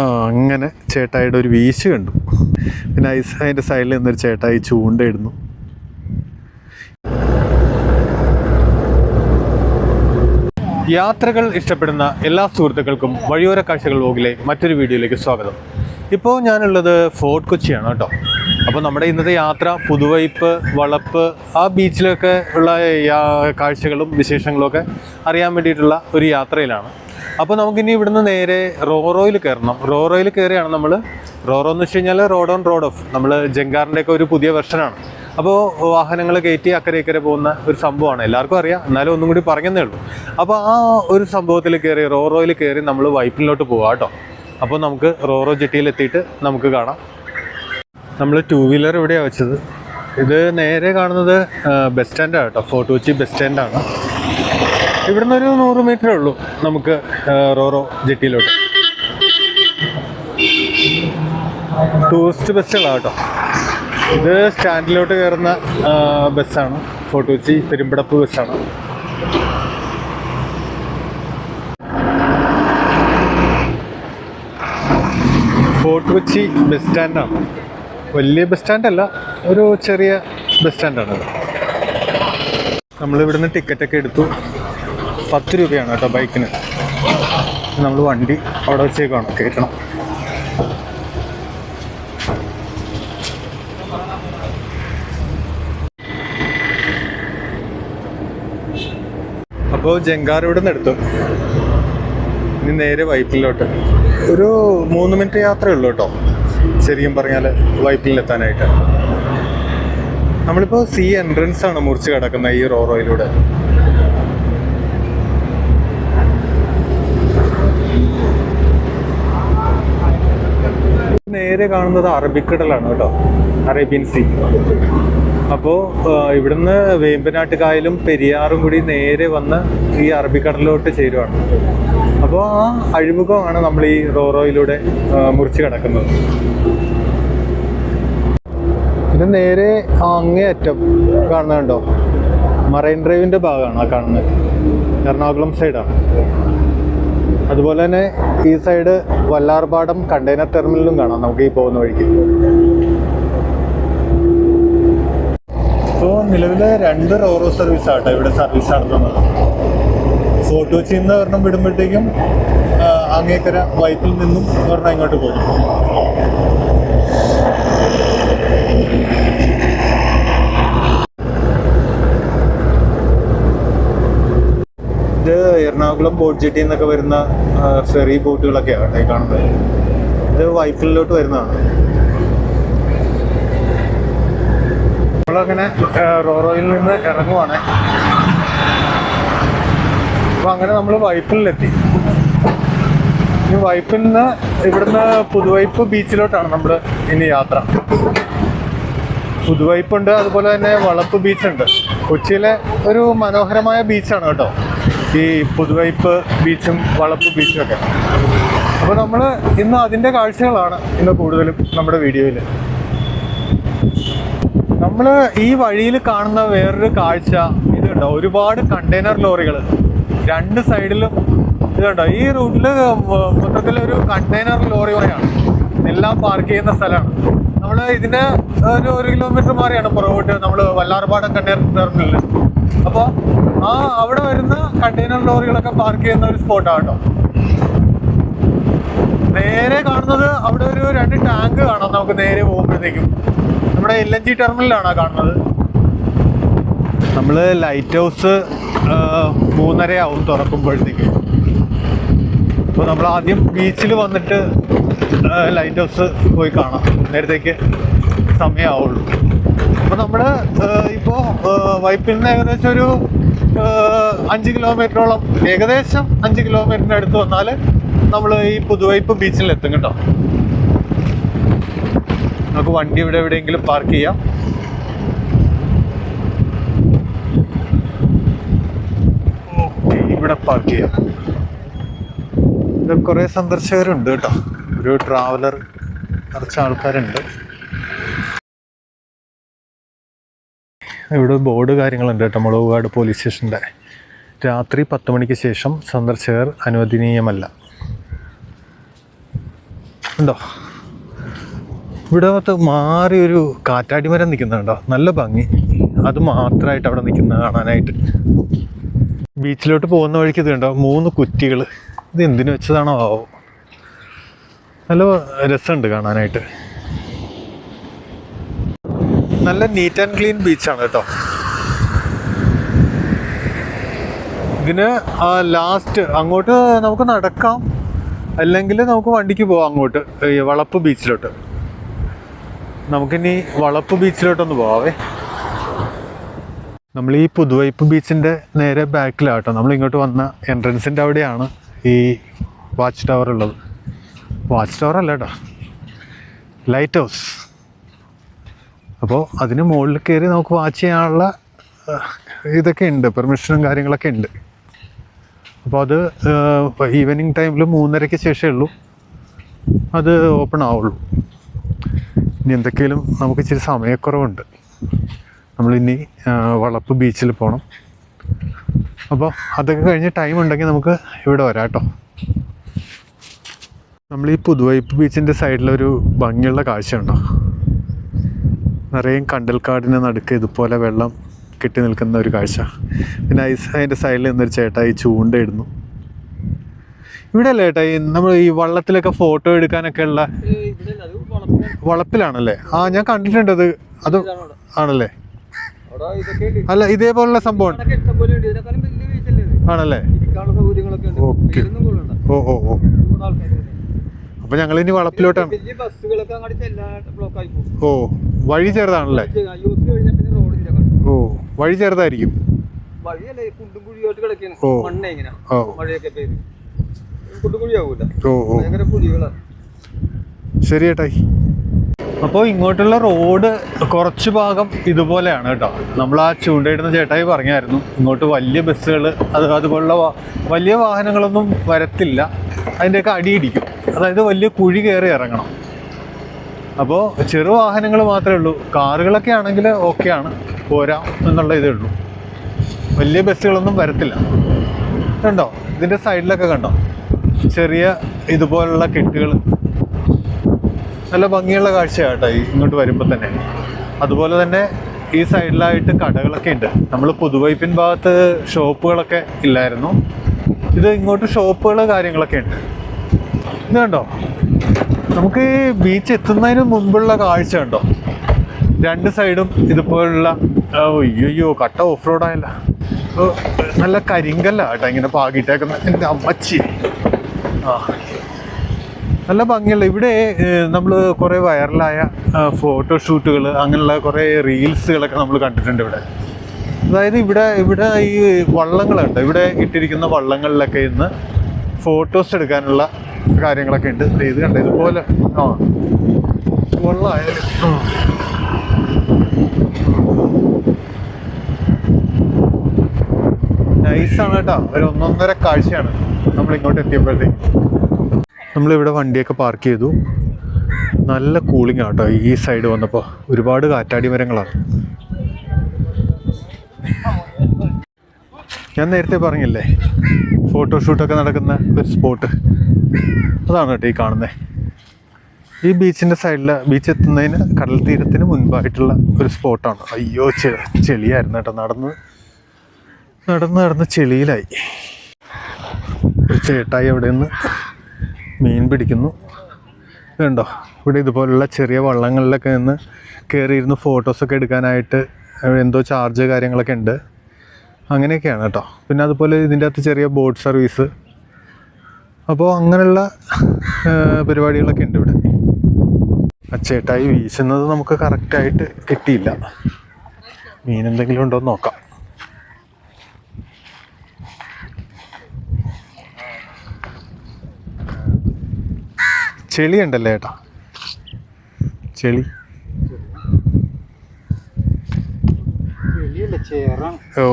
അങ്ങനെ ചേട്ടായിയുടെ ഒരു വീശ് കണ്ടു. പിന്നെ ഐസ് അതിന്റെ സൈഡിൽ നിന്നൊരു ചേട്ടായി ചൂണ്ടയിടുന്നു യാത്രകൾ ഇഷ്ടപ്പെടുന്ന എല്ലാ സുഹൃത്തുക്കൾക്കും വഴിയോര കാഴ്ചകൾ വ്ലോഗിലെ മറ്റൊരു വീഡിയോയിലേക്ക് സ്വാഗതം. ഇപ്പോൾ ഞാനുള്ളത് ഫോർട്ട് കൊച്ചിയാണ് കേട്ടോ. അപ്പോൾ നമ്മുടെ ഇന്നത്തെ യാത്ര പുതുവൈപ്പ് വളപ്പ് ആ ബീച്ചിലൊക്കെ ഉള്ള കാഴ്ചകളും വിശേഷങ്ങളും ഒക്കെ അറിയാൻ വേണ്ടിയിട്ടുള്ള ഒരു യാത്രയിലാണ്. അപ്പോൾ നമുക്കിനി ഇവിടുന്ന് നേരെ റോറോയിൽ കയറണം. റോറോയിൽ കയറിയാണ് നമ്മൾ റോറോ എന്ന് വെച്ച് കഴിഞ്ഞാൽ റോഡ് ഓൺ റോഡ് ഓഫ് നമ്മൾ ജങ്കാറിന്റെ ഒക്കെ ഒരു പുതിയ വെർഷനാണ് അപ്പോൾ വാഹനങ്ങൾ കയറ്റി അക്കരെ ഇക്കരെ പോകുന്ന ഒരു സംഭവമാണ്. എല്ലാവർക്കും അറിയാം. എന്നാലും ഒന്നും കൂടി പറഞ്ഞതേ ഉള്ളൂ. അപ്പോൾ ആ ഒരു സംഭവത്തിൽ കയറി റോറോയിൽ കയറി നമ്മൾ വൈപ്പിലോട്ട് പോകാം കേട്ടോ അപ്പോൾ നമുക്ക് റോറോ ജെട്ടിയിൽ എത്തിയിട്ട് നമുക്ക് കാണാം. നമ്മൾ ടൂ വീലർ ഇവിടെയാണ് വെച്ചത്. ഇത് നേരെ കാണുന്നത് ബസ് സ്റ്റാൻഡാണ് കേട്ടോ ഫോർട്ട് കൊച്ചി ബസ് സ്റ്റാൻഡാണ് ഇവിടുന്ന് ഒരു നൂറ് മീറ്ററേ ഉള്ളൂ നമുക്ക് റോറോ ജെട്ടിയിലോട്ട്. ടൂറിസ്റ്റ് ബസ്സുകളാണ് കേട്ടോ ഇത് സ്റ്റാൻഡിലോട്ട് കയറുന്ന ബസ്സാണ്. ഫോട്ടോച്ചി പെരുമ്പടപ്പ് ബസ്സാണ്. ഫോർട്ട് കൊച്ചി ബസ് സ്റ്റാൻഡാണ്. വലിയ ബസ് സ്റ്റാൻഡല്ല ഒരു ചെറിയ ബസ് സ്റ്റാൻഡാണ് നമ്മളിവിടുന്ന് ടിക്കറ്റൊക്കെ എടുത്തു. പത്ത് രൂപയാണ് കേട്ടോ ബൈക്കിന്. നമ്മൾ വണ്ടി അവിടെ വെച്ചേക്കാണ് കയറ്റണം. അപ്പോൾ ഇവിടെ നിന്ന് എടുത്തു. ഇനി നേരെ വൈപ്പിലോട്ട്. ഒരു മൂന്ന് മിനിറ്റ് യാത്രയേ ഉള്ളൂ കേട്ടോ ശരിക്കും പറഞ്ഞാൽ വൈപ്പിലെത്താനായിട്ട്. നമ്മളിപ്പോൾ സി എൻട്രൻസ് ആണ് മുറിച്ച് കിടക്കുന്നത് ഈ റോറോയിലൂടെ. നേരെ കാണുന്നത് അറബിക്കടലാണ് കേട്ടോ. Arabian sea. അപ്പോൾ ഇവിടുന്ന് വേമ്പനാട്ടുകായലും പെരിയാറും കൂടി നേരെ വന്ന് ഈ അറബിക്കടലിലോട്ട് ചേരുവാണ്. അപ്പോൾ ആ അഴിമുഖമാണ് നമ്മൾ ഈ റോറോയിലൂടെ മുറിച്ച് കിടക്കുന്നത്. പിന്നെ നേരെ അങ്ങേയറ്റം കാണുന്നുണ്ടോ മറൈൻ ഡ്രൈവിന്റെ ഭാഗമാണ് ആ കാണുന്നത്. എറണാകുളം സൈഡാണ് അതുപോലെ തന്നെ ഈ സൈഡ് വല്ലാർപാടം കണ്ടെയ്നർ ടെർമിനലും കാണാം നമുക്ക് ഈ പോകുന്ന വഴിക്ക്. ഇപ്പോൾ നിലവിലെ രണ്ട് റോറോ സർവീസ് ആട്ടോ ഇവിടെ സർവീസ് നടത്തുന്നത്. ഫോർട്ട് കൊച്ചിയിൽ നിന്ന് ഒരെണ്ണം വിടുമ്പോഴത്തേക്കും അങ്ങേക്കര വൈപ്പിൽ നിന്നും ഒരെണ്ണം ഇങ്ങോട്ട് പോകും ഇത് എറണാകുളം ബോട്ട് ജെട്ടി എന്നൊക്കെ വരുന്ന ഫെറി ബോട്ടുകളൊക്കെയാണ് ഈ കാണുന്നത്. ഇത് വൈപ്പിലോട്ട് വരുന്നതാണ്. നമ്മളങ്ങനെ റോറോയിൽ നിന്ന് ഇറങ്ങുവാണ്. അപ്പൊ അങ്ങനെ നമ്മൾ വൈപ്പിലെത്തി ഇനി വൈപ്പിൽ നിന്ന് ഇവിടുന്ന് പുതുവൈപ്പ് ബീച്ചിലോട്ടാണ് നമ്മൾ ഇനി യാത്ര. പുതുവൈപ്പുണ്ട് അതുപോലെ തന്നെ വളപ്പ് ബീച്ചുണ്ട്. കൊച്ചിയിലെ ഒരു മനോഹരമായ ബീച്ചാണ് കേട്ടോ. ഈ പുതുവൈപ്പ് ബീച്ചും വളപ്പ് ബീച്ചും ഒക്കെ. അപ്പോൾ നമ്മൾ ഇന്ന് അതിന്റെ കാഴ്ചകളാണ് ഇന്ന് കൂടുതലും നമ്മുടെ വീഡിയോയിൽ നമ്മൾ ഈ വഴിയിൽ കാണുന്ന വേറൊരു കാഴ്ച ഇതുണ്ടോ? ഒരുപാട് കണ്ടെയ്നർ ലോറികൾ രണ്ട് സൈഡിലും ഇതുണ്ടോ? ഈ റൂട്ടിൽ മൊത്തത്തിൽ ഒരു കണ്ടെയ്നർ ലോറി വരെയാണ് എല്ലാം പാർക്ക് ചെയ്യുന്ന സ്ഥലമാണ്. നമ്മൾ ഇതിന്റെ ഒരു ഒരു കിലോമീറ്റർ മാറിയാണ് പുറകോട്ട് നമ്മൾ വല്ലാർപാടം കണ്ടെയ്നർ ടെർമിനലിൽ അപ്പോൾ ആ അവിടെ വരുന്ന കണ്ടെയ്നർ ലോറികളൊക്കെ പാർക്ക് ചെയ്യുന്ന ഒരു സ്പോട്ടാണ് കേട്ടോ നേരെ കാണുന്നത് അവിടെ ഒരു രണ്ട് ടാങ്ക് കാണാം നമുക്ക് നേരെ പോകുമ്പോഴത്തേക്കും. നമ്മുടെ എൽ എൻ ജി ടെർമിനലാണ് കാണുന്നത്? നമ്മൾ ലൈറ്റ് ഹൗസ് മൂന്നര ആവും തുറക്കുമ്പോഴത്തേക്കും. അപ്പോൾ നമ്മൾ ആദ്യം ബീച്ചിൽ വന്നിട്ട് ലൈറ്റ് ഹൗസ് പോയി കാണാം. നേരത്തേക്ക് സമയമാവുള്ളൂ അപ്പോൾ നമ്മൾ ഇപ്പോൾ വൈപ്പിൽ ഏകദേശം ഒരു അഞ്ച് കിലോമീറ്ററോളം ഏകദേശം അഞ്ച് കിലോമീറ്ററിന് അടുത്ത് വന്നാൽ നമ്മൾ ഈ പുതുവൈപ്പ് ബീച്ചിൽ എത്തും കേട്ടോ. നമുക്ക് വണ്ടി ഇവിടെ എവിടെയെങ്കിലും പാർക്ക് ചെയ്യാം. ഇവിടെ പാർക്ക് ചെയ്യാം. ഇവിടെ കുറേ സന്ദർശകരുണ്ട് കേട്ടോ. ഒരു ട്രാവലർ കുറച്ച് ആൾക്കാരുണ്ട്. ഇവിടെ ബോർഡ് കാര്യങ്ങളുണ്ട് കേട്ടോ മുളകുകാട് പോലീസ് സ്റ്റേഷന്റെ രാത്രി പത്ത് മണിക്ക് ശേഷം സന്ദർശകർ അനുവദനീയമല്ല. ഉണ്ടോ? ഇവിടെ അകത്ത് മാറി ഒരു കാറ്റാടി മരം നിൽക്കുന്നുണ്ടോ നല്ല ഭംഗി. അത് മാത്രമായിട്ട് അവിടെ നിൽക്കുന്ന കാണാനായിട്ട്. ബീച്ചിലോട്ട് പോകുന്ന വഴിക്ക് ഇത് കണ്ടോ മൂന്ന് കുറ്റികൾ ഇത് എന്തിനു വെച്ചതാണോ ആവോ? നല്ല രസമുണ്ട് കാണാനായിട്ട്. നല്ല നീറ്റ് ആൻഡ് ക്ലീൻ ബീച്ചാണ് കേട്ടോ. ഇതിന് ലാസ്റ്റ് അങ്ങോട്ട് നമുക്ക് നടക്കാം. അല്ലെങ്കിൽ നമുക്ക് വണ്ടിക്ക് പോവാം അങ്ങോട്ട് ഈ വളപ്പ് ബീച്ചിലോട്ട് നമുക്കിനി വളപ്പ് ബീച്ചിലോട്ടൊന്ന് പോവാവേ. നമ്മൾ ഈ പുതുവൈപ്പ് ബീച്ചിന്റെ നേരെ ബാക്കിലാട്ടോ നമ്മൾ ഇങ്ങോട്ട് വന്ന എൻട്രൻസിന്റെ അവിടെയാണ് ഈ വാച്ച് ടവർ ഉള്ളത്. വാച്ച് ടവർ അല്ല കേട്ടോ. ലൈറ്റ് ഹൗസ് അപ്പോൾ അതിന് മുകളിൽ കയറി നമുക്ക് വാച്ച് ചെയ്യാനുള്ള ഇതൊക്കെ ഉണ്ട്. പെർമിഷനും കാര്യങ്ങളൊക്കെ ഉണ്ട്. അപ്പോൾ അത് ഈവനിങ് ടൈമിൽ മൂന്നരയ്ക്ക് ശേഷമേ ഉള്ളൂ. അത് ഓപ്പൺ ആവുള്ളൂ. ഇനി എന്തൊക്കെയാലും നമുക്ക് ഇച്ചിരി സമയക്കുറവുണ്ട്. നമ്മളിനി വളപ്പ് ബീച്ചിൽ പോകണം അപ്പോൾ അതൊക്കെ കഴിഞ്ഞ് ടൈം ഉണ്ടെങ്കിൽ നമുക്ക് ഇവിടെ വരാം കേട്ടോ. നമ്മൾ ഈ പുതുവൈപ്പ് ബീച്ചിന്റെ സൈഡിലൊരു ഭംഗിയുള്ള കാഴ്ചയുണ്ടോ നിറയെ കണ്ടൽക്കാടിന് നടുക്ക് ഇതുപോലെ വെള്ളം കെട്ടി നിൽക്കുന്ന ഒരു കാഴ്ച. പിന്നെ ഐസ് അതിന്റെ സൈഡിൽ നിന്നൊരു ചേട്ടായി ചൂണ്ടയിടുന്നു. ഇവിടെ അല്ലേ ചേട്ടാ ഈ നമ്മൾ ഈ വള്ളത്തിലൊക്കെ ഫോട്ടോ എടുക്കാനൊക്കെ ഉള്ള വളപ്പിലാണല്ലേ? ആ ഞാൻ കണ്ടിട്ടുണ്ട് അത്. അത് ആണല്ലേ? അല്ല ഇതേപോലുള്ള സംഭവം ആണല്ലേ? ഓക്കെ. ഓ ഓ ഓ. അപ്പൊ ഞങ്ങൾ ഇനി വളപ്പിലോട്ടാണ് ഓ. വഴി ചെറുതാണല്ലേ. ഓ വഴി ചെറുതായിരിക്കും. ഓ. ഓ. ഓ ശരി ഏട്ടായി അപ്പോൾ ഇങ്ങോട്ടുള്ള റോഡ് കുറച്ച് ഭാഗം ഇതുപോലെയാണ് കേട്ടോ. നമ്മൾ ആ ചൂണ്ടയിടുന്ന ചേട്ടായി പറഞ്ഞായിരുന്നു. ഇങ്ങോട്ട് വലിയ ബസ്സുകൾ അത് അതുപോലുള്ള വലിയ വാഹനങ്ങളൊന്നും വരത്തില്ല. അതിന്റെയൊക്കെ അടിയിടിക്കും. അതായത് വലിയ കുഴി കയറി ഇറങ്ങണം. അപ്പോൾ ചെറു വാഹനങ്ങൾ മാത്രമേ ഉള്ളൂ. കാറുകളൊക്കെ ആണെങ്കിൽ ഓക്കെയാണ് പോരാം എന്നുള്ള ഇതേ ഉള്ളൂ. വലിയ ബസ്സുകളൊന്നും വരത്തില്ല. കണ്ടോ? ഇതിന്റെ സൈഡിലൊക്കെ കണ്ടോ? ചെറിയ ഇതുപോലുള്ള കെട്ടുകൾ നല്ല ഭംഗിയുള്ള കാഴ്ചയാട്ടോ ഈ ഇങ്ങോട്ട് വരുമ്പോൾ തന്നെ. അതുപോലെ തന്നെ ഈ സൈഡിലായിട്ട് കടകളൊക്കെ ഉണ്ട്. നമ്മൾ പുതുവൈപ്പിൻ ഭാഗത്ത് ഷോപ്പുകളൊക്കെ ഇല്ലായിരുന്നു. ഇത് ഇങ്ങോട്ട് ഷോപ്പുകൾ കാര്യങ്ങളൊക്കെ ഉണ്ട്. ഇത് കണ്ടോ? നമുക്ക് ഈ ബീച്ച് എത്തുന്നതിന് മുമ്പുള്ള കാഴ്ച ഉണ്ടോ രണ്ട് സൈഡും ഇതുപോലുള്ള അയ്യോ കട്ട ഓഫ് റോഡായല്ല നല്ല കരിങ്കല്ല കേട്ടോ ഇങ്ങനെ പാകിട്ടേക്കുന്ന. എന്റെ അമ്മച്ചി. ആ. നല്ല ഭംഗിയുള്ള ഇവിടെ നമ്മൾ കുറേ വൈറലായ ഫോട്ടോഷൂട്ടുകൾ അങ്ങനെയുള്ള കുറേ റീൽസുകളൊക്കെ നമ്മൾ കണ്ടിട്ടുണ്ട് ഇവിടെ. അതായത് ഇവിടെ ഇവിടെ ഈ വള്ളങ്ങളുണ്ട് ഇവിടെ ഇട്ടിരിക്കുന്ന വള്ളങ്ങളിലൊക്കെ ഇന്ന് ഫോട്ടോസ് എടുക്കാനുള്ള കാര്യങ്ങളൊക്കെ ഉണ്ട്. ഇത് കണ്ട? ഇതുപോലെ ആ. വെള്ളമായാലും. നൈസാണ് കേട്ടോ. ഒരു ഒന്നൊന്നര കാഴ്ചയാണ് നമ്മൾ ഇങ്ങോട്ട് എത്തിയപ്പോഴത്തേക്ക്. നമ്മളിവിടെ വണ്ടിയൊക്കെ പാർക്ക് ചെയ്തു. നല്ല കൂളിംഗ് ആട്ടോ ഈ സൈഡ് വന്നപ്പോൾ ഒരുപാട് കാറ്റാടി മരങ്ങളാണ്. ഞാൻ നേരത്തെ പറഞ്ഞില്ലേ? ഫോട്ടോഷൂട്ടൊക്കെ നടക്കുന്ന ഒരു സ്പോട്ട് അതാണ് കേട്ടോ ഈ കാണുന്നത് ഈ ബീച്ചിന്റെ സൈഡിൽ ബീച്ച് എത്തുന്നതിന് കടൽ തീരത്തിന് മുൻപായിട്ടുള്ള ഒരു സ്പോട്ടാണ് അയ്യോ ചെളിയായിരുന്നു കേട്ടോ. നടന്ന് നടന്ന് നടന്ന് ചെളിയിലായി. ഒരു ചേട്ടായി അവിടെ നിന്ന് മീൻ പിടിക്കുന്നു. ഇതുണ്ടോ ഇവിടെ ഇതുപോലുള്ള ചെറിയ വള്ളങ്ങളിലൊക്കെ നിന്ന് കയറിയിരുന്ന് ഫോട്ടോസൊക്കെ എടുക്കാനായിട്ട് എന്തോ ചാർജ് കാര്യങ്ങളൊക്കെ ഉണ്ട്. അങ്ങനെയൊക്കെയാണ് കേട്ടോ. പിന്നെ അതുപോലെ ഇതിന്റെ അകത്ത് ചെറിയ ബോട്ട് സർവീസ്. അപ്പോൾ അങ്ങനെയുള്ള പരിപാടികളൊക്കെ ഉണ്ട് ഇവിടെ. അച്ചേട്ടായി ചേട്ടായി വീശുന്നത് നമുക്ക് കറക്റ്റായിട്ട് കിട്ടിയില്ല. മീൻ എന്തെങ്കിലും ഉണ്ടോ എന്ന് നോക്കാം. ചെളി ഉണ്ടല്ലേ ഏട്ടാ ചെളി. ഓ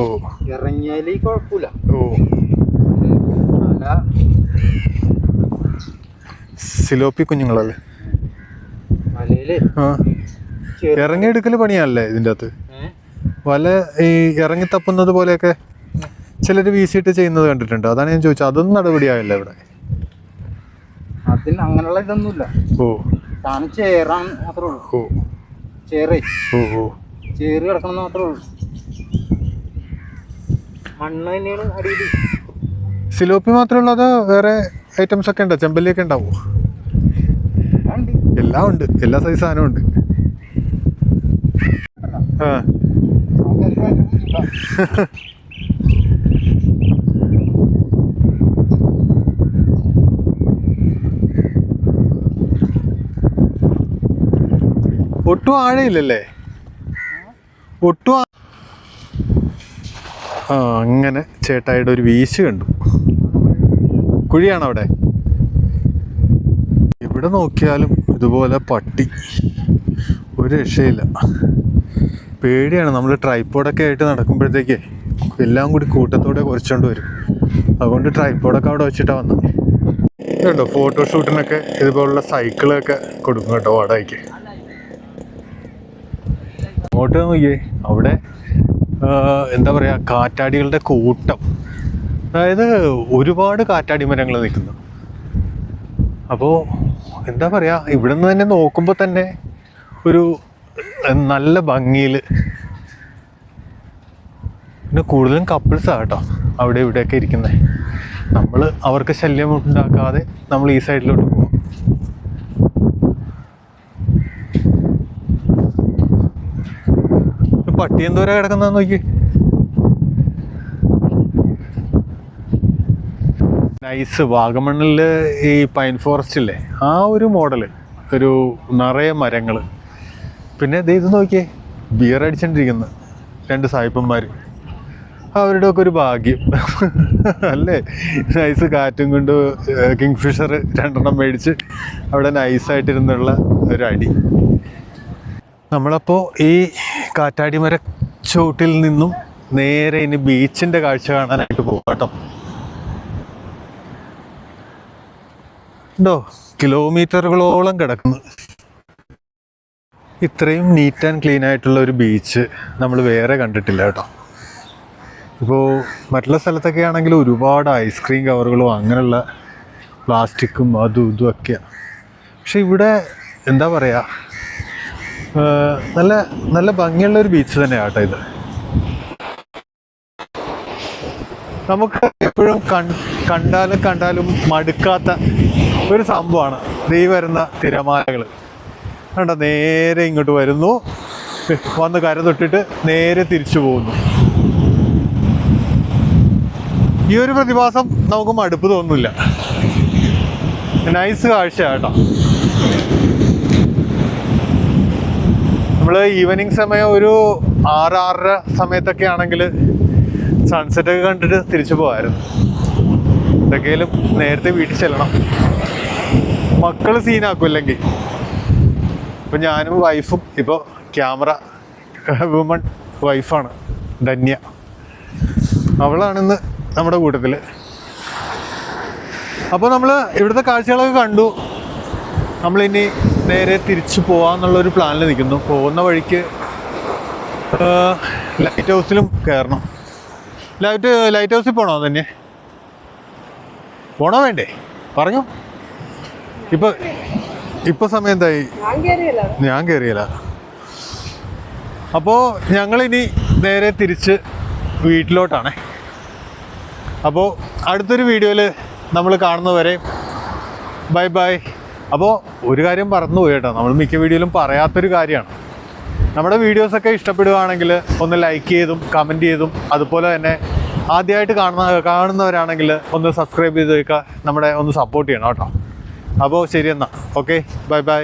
ഇറങ്ങിയാൽ കുഴപ്പമില്ല ഓ സിലോപ്പി കുഞ്ഞുങ്ങളല്ലേ ഇറങ്ങി ആ ഇറങ്ങിയെടുക്കൽ പണിയാണല്ലേ ഇതിന്റെ അകത്ത് വല ഈ ഇറങ്ങി തപ്പുന്നത് പോലെയൊക്കെ ചിലർ വീശിയിട്ട് ചെയ്യുന്നത് കണ്ടിട്ടുണ്ട്? അതാണ് ഞാൻ ചോദിച്ചത്. അതൊന്നും നടപടിയായില്ല ഇവിടെ. അതിൽ അങ്ങനെയുള്ള ഇതൊന്നുമില്ല. ഓ. സാധനം ചേറാൻ മാത്രമേ ഉള്ളൂ. ഓ. ചേറേ. ഓ ഓ. ചേറ് കിടക്കണം മാത്രമേ ഉള്ളൂ. മണ്ണ് തന്നെയാണ് അടിയിൽ സിലോപ്പി മാത്രമേ ഉള്ളൂ അതോ വേറെ ഐറ്റംസ് ഒക്കെ ഉണ്ടോ. ചെമ്പല്ലിയൊക്കെ ഉണ്ടാവോ? ഉണ്ട്. എല്ലാം ഉണ്ട്. എല്ലാ സൈസ് സാധനവും ഉണ്ട്. ആ. ഒട്ടും ആഴയില്ലല്ലേ? ഒട്ടും അങ്ങനെ ചേട്ടായിയുടെ ഒരു വീശ് കണ്ടു. കുഴിയാണ് അവിടെ എവിടെ നോക്കിയാലും ഇതുപോലെ പട്ടി. ഒരു രക്ഷയില്ല. പേടിയാണ് നമ്മൾ ട്രൈപ്പോഡൊക്കെ ആയിട്ട് നടക്കുമ്പോഴത്തേക്ക് എല്ലാം കൂടി കൂട്ടത്തോടെ കുറച്ചുകൊണ്ട് വരും. അതുകൊണ്ട് ട്രൈപ്പോഡൊക്കെ അവിടെ വെച്ചിട്ടാണ് വന്നത് ഫോട്ടോ ഫോട്ടോഷൂട്ടിനൊക്കെ ഇതുപോലുള്ള സൈക്കിളൊക്കെ കൊടുക്കും കേട്ടോ വാടകയ്ക്ക്. അങ്ങോട്ട് നോക്കിയേ അവിടെ എന്താ പറയുക കാറ്റാടികളുടെ കൂട്ടം. അതായത് ഒരുപാട് കാറ്റാടി മരങ്ങൾ നിൽക്കുന്നു. അപ്പോൾ എന്താ പറയുക ഇവിടെ നിന്ന് തന്നെ നോക്കുമ്പോൾ തന്നെ ഒരു നല്ല ഭംഗിയിൽ പിന്നെ കൂടുതലും കപ്പിൾസാണ് കേട്ടോ അവിടെ ഇവിടെയൊക്കെ ഇരിക്കുന്നത് നമ്മൾ അവർക്ക് ശല്യം ഉണ്ടാക്കാതെ നമ്മൾ ഈ സൈഡിലോട്ട് പോകും പട്ടി എന്തോരം കിടക്കുന്നതെന്ന് നോക്കി. നൈസ് വാഗമണ്ണിൽ ഈ പൈൻ ഫോറസ്റ്റ് ഇല്ലേ? ആ ഒരു മോഡൽ ഒരു നിറയെ മരങ്ങൾ പിന്നെ ഇത് നോക്കിയേ ബിയർ അടിച്ചോണ്ടിരിക്കുന്ന രണ്ട് സായിപ്പന്മാർ അവരുടെ ഒക്കെ ഒരു ഭാഗ്യം. അല്ലേ? നൈസ് കാറ്റും കൊണ്ട് കിങ് ഫിഷർ രണ്ടെണ്ണം മേടിച്ച് അവിടെ നൈസായിട്ടിരുന്നുള്ള ഒരു അടി. നമ്മളപ്പോൾ ഈ കാറ്റാടി മര ചോട്ടിൽ നിന്നും നേരെ ഇനി ബീച്ചിന്റെ കാഴ്ച കാണാനായിട്ട് പോകും കേട്ടോ. ഉണ്ടോ കിലോമീറ്ററുകളോളം കിടക്കുന്നു. ഇത്രയും നീറ്റ് ആൻഡ് ക്ലീൻ ആയിട്ടുള്ള ഒരു ബീച്ച് നമ്മൾ വേറെ കണ്ടിട്ടില്ല കേട്ടോ. ഇപ്പോൾ മറ്റുള്ള സ്ഥലത്തൊക്കെ ആണെങ്കിൽ ഒരുപാട് ഐസ്ക്രീം കവറുകളും അങ്ങനെയുള്ള പ്ലാസ്റ്റിക്കും അതും ഇതും ഒക്കെയാണ് പക്ഷെ ഇവിടെ എന്താ പറയുക നല്ല നല്ല ഭംഗിയുള്ള ഒരു ബീച്ച് തന്നെയാണ് കേട്ടോ ഇത്. നമുക്ക് എപ്പോഴും കണ്ടാലും കണ്ടാലും മടുക്കാത്ത ഒരു സംഭവമാണ് ദീ വരുന്ന തിരമാലകൾ കണ്ടോ നേരെ ഇങ്ങോട്ട് വരുന്നു. വന്ന് കര തൊട്ടിട്ട് നേരെ തിരിച്ചു പോകുന്നു. ഈ ഒരു പ്രതിഭാസം നമുക്ക് മടുപ്പ് തോന്നുന്നില്ല. നൈസ് കാഴ്ച കേട്ടോ നമ്മൾ ഈവനിങ് സമയം ഒരു ആറ് ആറര സമയത്തൊക്കെ ആണെങ്കിൽ സൺസെറ്റ് ഒക്കെ കണ്ടിട്ട് തിരിച്ചു പോകാമായിരുന്നു എന്തൊക്കെയാലും നേരത്തെ വീട്ടിൽ ചെല്ലണം. മക്കൾ സീനാക്കും അല്ലെങ്കിൽ ഇപ്പം ഞാനും വൈഫും ഇപ്പോൾ ക്യാമറ വുമൺ വൈഫാണ് ധന്യ. അവളാണിന്ന് നമ്മുടെ കൂട്ടത്തിൽ അപ്പോൾ നമ്മൾ ഇവിടുത്തെ കാഴ്ചകളൊക്കെ കണ്ടു. നമ്മളിനി നേരെ തിരിച്ചു പോവാന്നുള്ളൊരു പ്ലാനിൽ നിൽക്കുന്നു പോകുന്ന വഴിക്ക് ലൈറ്റ് ഹൗസിലും കയറണം ലൈറ്റ് ലൈറ്റ് ഹൗസിൽ പോണോ തന്നെ പോണോ വേണ്ടേ? പറഞ്ഞു. ഇപ്പൊ ഇപ്പൊ സമയം എന്തായി ഞാൻ കയറിയല്ല അപ്പോൾ ഞങ്ങളിനി നേരെ തിരിച്ച് വീട്ടിലോട്ടാണ്. അപ്പോൾ അടുത്തൊരു വീഡിയോയിൽ നമ്മൾ കാണുന്നവരെ ബൈ ബൈ. അപ്പോൾ ഒരു കാര്യം പറഞ്ഞു പോയി കേട്ടോ. നമ്മൾ മിക്ക വീഡിയോയിലും പറയാത്തൊരു കാര്യമാണ്. നമ്മുടെ വീഡിയോസൊക്കെ ഇഷ്ടപ്പെടുകയാണെങ്കിൽ ഒന്ന് ലൈക്ക് ചെയ്തും കമന്റ് ചെയ്തും അതുപോലെ തന്നെ ആദ്യമായിട്ട് കാണുന്ന കാണുന്നവരാണെങ്കിൽ ഒന്ന് സബ്സ്ക്രൈബ് ചെയ്ത് വെക്കുക. നമ്മുടെ ഒന്ന് സപ്പോർട്ട് ചെയ്യണം കേട്ടോ. അപ്പോൾ ശരി എന്നാൽ ഓക്കെ ബൈ ബൈ